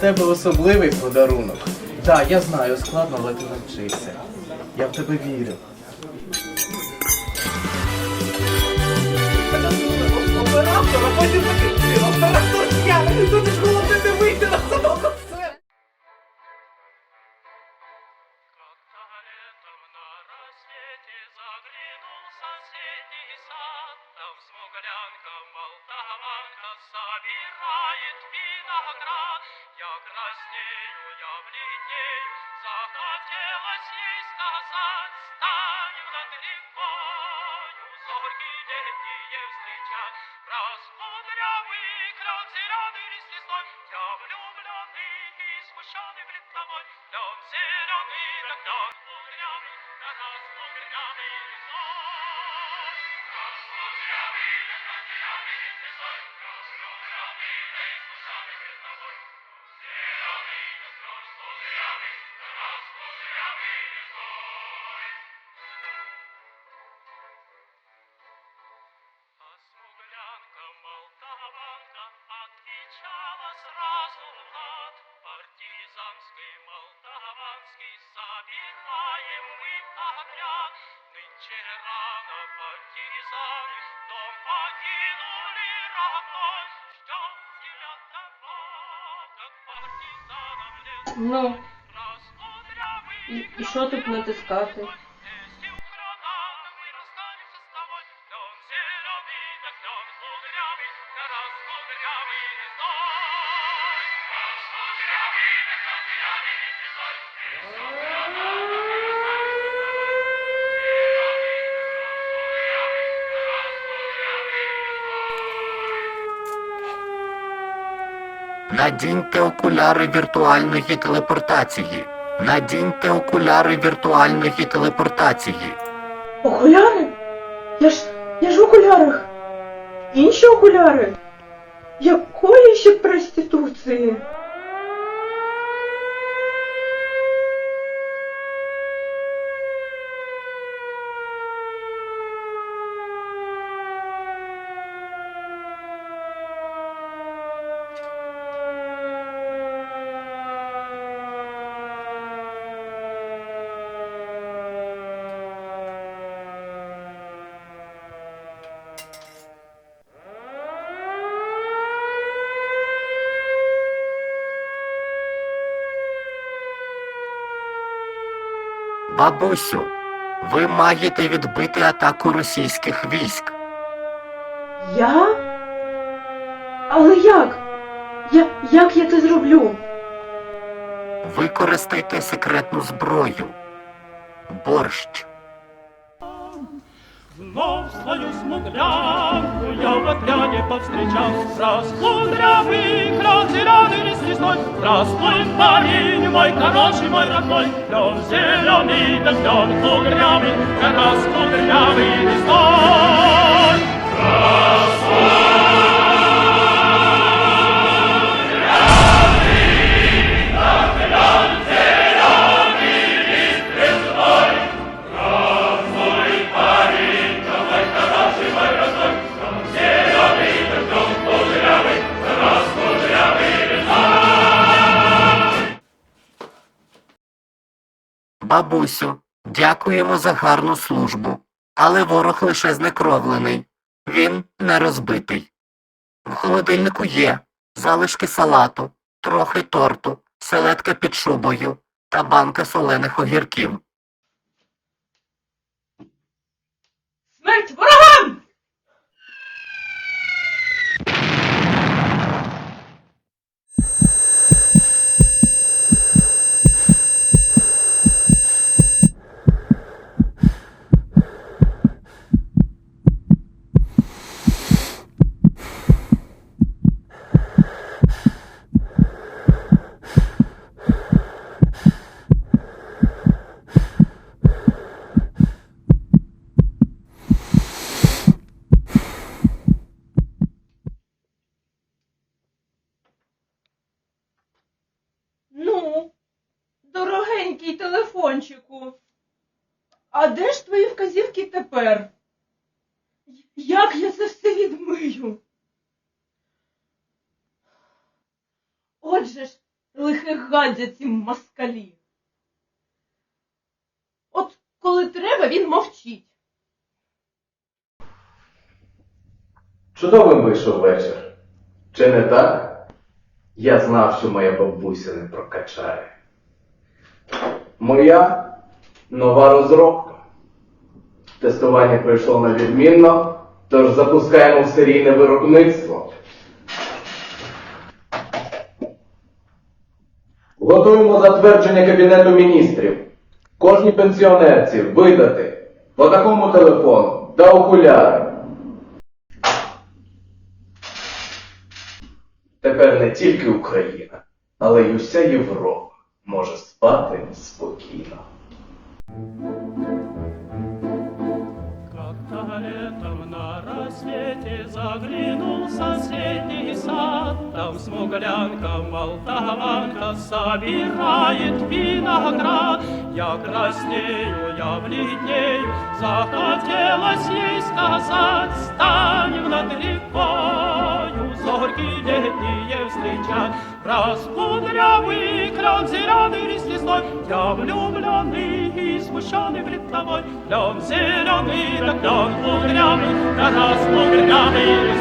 Для тебе особливий подарунок. Так, я знаю, складно, але ти навчишся. Я в тебе вірю. Оператор, а потім такий оператор я, тут ж молдаванка собирает виноград. Я краснею, я бледнею, захотелось ей сказать, Станем над рекою, зорьки летние встречать. Раскудрявый клен зеленый лист лесной, Я влюбленный и смущенный пред тобой. Клен зеленый, да клен молдаванский, собираем мы отряд. Нынче рано партизаны дом покинули родной. Ждем девятого, как партизанам лес Ну, раскудрявый і, і що тут натискати? Надіньте окуляри віртуальної телепортації. Надіньте окуляри віртуальної телепортації. Окуляри? Я ж. я ж в окулярах. Інші окуляри? Якої ще проституції? Бабусю, ви маєте відбити атаку російських військ. Я? Але як? Я, як я це зроблю? Використайте секретну зброю. Борщ. Вновь свою смуглянку я в отряде повстречал. Раскудрявый клен зеленый лист лесной. Здравствуй, парень мой, хороший мой родной. Клен зеленый, да клен кудрявый, да раскудрявый лесной. Бабусю, дякуємо за гарну службу. Але ворог лише знекровлений. Він не розбитий. В холодильнику є залишки салату, трохи торту, селедка під шубою та банка солених огірків. Телефончику. А де ж твої вказівки тепер? Як я це все відмию? Отже ж, лихих гадзя ці москалі. От коли треба, він мовчить. Чудовим вийшов вечір. Чи не так? Я знав, що моя бабуся не прокачає. Моя нова розробка. Тестування пройшло на відмінно, тож запускаємо в серійне виробництво. Готуємо затвердження Кабінету міністрів. Кожній пенсіонерці видати по такому телефону та окуляри. Тепер не тільки Україна, але й уся Європа може спати спокійно. Как-то летом на рассвете заглянул соседний сад, Там смуглянка, молдаванка собирает виноград. Я краснею, я бледнею, захотелось ей сказать, Станем над встречать. Раскудрявый кран зеленый лист лесной, Я влюбленный и смущенный пред тобой. Клен зеленый, да клен кудрявый, Да раскудрявый